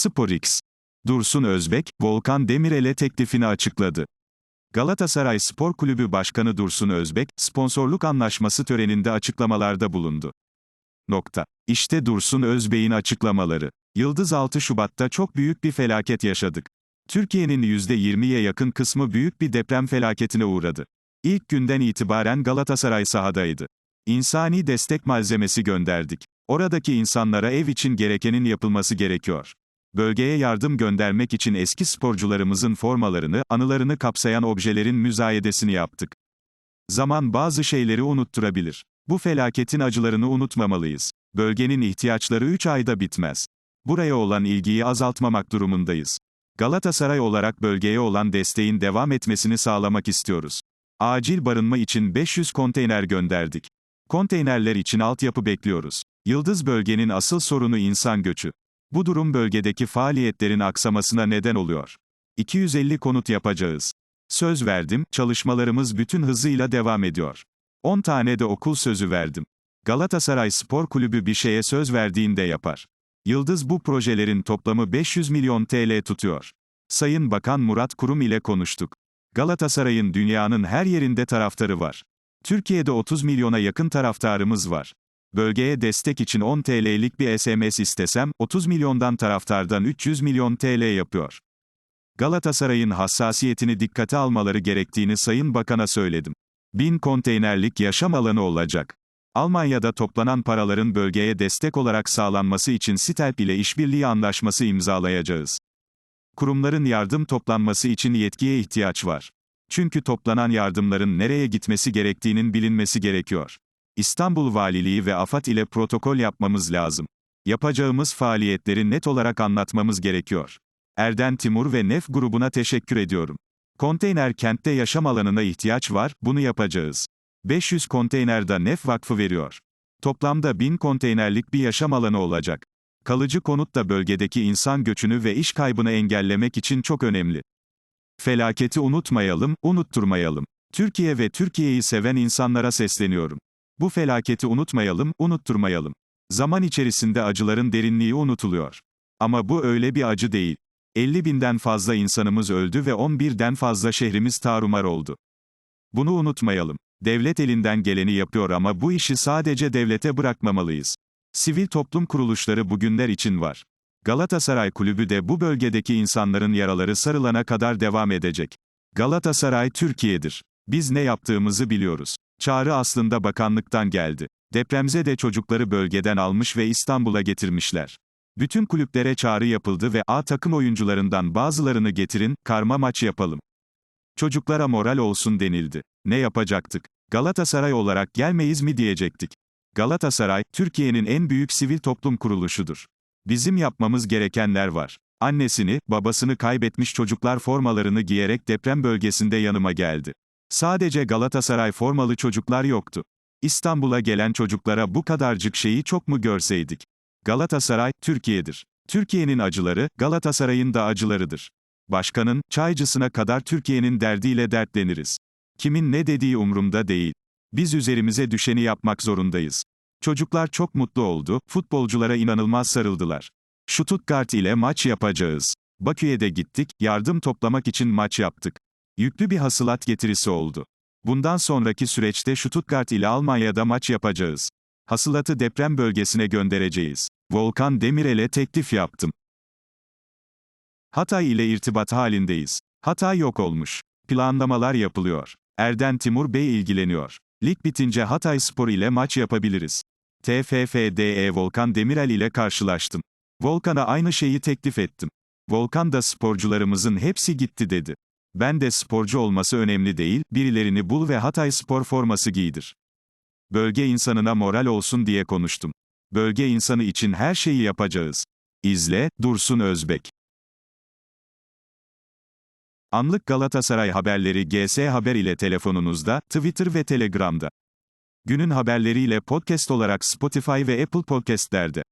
SporX. Dursun Özbek, Volkan Demirel'e teklifini açıkladı. Galatasaray Spor Kulübü Başkanı Dursun Özbek, sponsorluk anlaşması töreninde açıklamalarda bulundu. Nokta. İşte Dursun Özbek'in açıklamaları. Yıldız 6 Şubat'ta çok büyük bir felaket yaşadık. Türkiye'nin %20'ye yakın kısmı büyük bir deprem felaketine uğradı. İlk günden itibaren Galatasaray sahadaydı. İnsani destek malzemesi gönderdik. Oradaki insanlara ev için gerekenin yapılması gerekiyor. Bölgeye yardım göndermek için eski sporcularımızın formalarını, anılarını kapsayan objelerin müzayedesini yaptık. Zaman bazı şeyleri unutturabilir. Bu felaketin acılarını unutmamalıyız. Bölgenin ihtiyaçları 3 ayda bitmez. Buraya olan ilgiyi azaltmamak durumundayız. Galatasaray olarak bölgeye olan desteğin devam etmesini sağlamak istiyoruz. Acil barınma için 500 konteyner gönderdik. Konteynerler için altyapı bekliyoruz. Yıldız bölgenin asıl sorunu insan göçü. Bu durum bölgedeki faaliyetlerin aksamasına neden oluyor. 250 konut yapacağız. Söz verdim, çalışmalarımız bütün hızıyla devam ediyor. 10 tane de okul sözü verdim. Galatasaray Spor Kulübü bir şeye söz verdiğinde yapar. Yıldız bu projelerin toplamı 500 milyon TL tutuyor. Sayın Bakan Murat Kurum ile konuştuk. Galatasaray'ın dünyanın her yerinde taraftarı var. Türkiye'de 30 milyona yakın taraftarımız var. Bölgeye destek için 10 TL'lik bir SMS istesem, 30 milyondan taraftardan 300 milyon TL yapıyor. Galatasaray'ın hassasiyetini dikkate almaları gerektiğini Sayın Bakan'a söyledim. Bin konteynerlik yaşam alanı olacak. Almanya'da toplanan paraların bölgeye destek olarak sağlanması için Sitelp ile işbirliği anlaşması imzalayacağız. Kurumların yardım toplanması için yetkiye ihtiyaç var. Çünkü toplanan yardımların nereye gitmesi gerektiğinin bilinmesi gerekiyor. İstanbul Valiliği ve AFAD ile protokol yapmamız lazım. Yapacağımız faaliyetleri net olarak anlatmamız gerekiyor. Erden Timur ve NEF grubuna teşekkür ediyorum. Konteyner kentte yaşam alanına ihtiyaç var, bunu yapacağız. 500 konteyner de NEF Vakfı veriyor. Toplamda 1000 konteynerlik bir yaşam alanı olacak. Kalıcı konut da bölgedeki insan göçünü ve iş kaybını engellemek için çok önemli. Felaketi unutmayalım, unutturmayalım. Türkiye ve Türkiye'yi seven insanlara sesleniyorum. Bu felaketi unutmayalım, unutturmayalım. Zaman içerisinde acıların derinliği unutuluyor. Ama bu öyle bir acı değil. 50 binden fazla insanımız öldü ve 11'den fazla şehrimiz tarumar oldu. Bunu unutmayalım. Devlet elinden geleni yapıyor ama bu işi sadece devlete bırakmamalıyız. Sivil toplum kuruluşları bugünler için var. Galatasaray Kulübü de bu bölgedeki insanların yaraları sarılana kadar devam edecek. Galatasaray Türkiye'dir. Biz ne yaptığımızı biliyoruz. Çağrı aslında bakanlıktan geldi. Depremze de çocukları bölgeden almış ve İstanbul'a getirmişler. Bütün kulüplere çağrı yapıldı ve A takım oyuncularından bazılarını getirin, karma maç yapalım. Çocuklara moral olsun denildi. Ne yapacaktık? Galatasaray olarak gelmeyiz mi diyecektik. Galatasaray, Türkiye'nin en büyük sivil toplum kuruluşudur. Bizim yapmamız gerekenler var. Annesini, babasını kaybetmiş çocuklar formalarını giyerek deprem bölgesinde yanıma geldi. Sadece Galatasaray formalı çocuklar yoktu. İstanbul'a gelen çocuklara bu kadarcık şeyi çok mu görseydik? Galatasaray, Türkiye'dir. Türkiye'nin acıları, Galatasaray'ın da acılarıdır. Başkanın, çaycısına kadar Türkiye'nin derdiyle dertleniriz. Kimin ne dediği umurumda değil. Biz üzerimize düşeni yapmak zorundayız. Çocuklar çok mutlu oldu, futbolculara inanılmaz sarıldılar. Stuttgart ile maç yapacağız. Bakü'ye de gittik, yardım toplamak için maç yaptık. Yüklü bir hasılat getirisi oldu. Bundan sonraki süreçte Stuttgart ile Almanya'da maç yapacağız. Hasılatı deprem bölgesine göndereceğiz. Volkan Demirel'e teklif yaptım. Hatay ile irtibat halindeyiz. Hatay yok olmuş. Planlamalar yapılıyor. Erden Timur Bey ilgileniyor. Lig bitince Hatay Spor ile maç yapabiliriz. TFFDE Volkan Demirel ile karşılaştım. Volkan'a aynı şeyi teklif ettim. Volkan da sporcularımızın hepsi gitti dedi. Ben de sporcu olması önemli değil, birilerini bul ve Hatay spor forması giydir. Bölge insanına moral olsun diye konuştum. Bölge insanı için her şeyi yapacağız. İzle, Dursun Özbek. Anlık Galatasaray haberleri GS Haber ile telefonunuzda, Twitter ve Telegram'da. Günün haberleriyle podcast olarak Spotify ve Apple Podcast'lerde.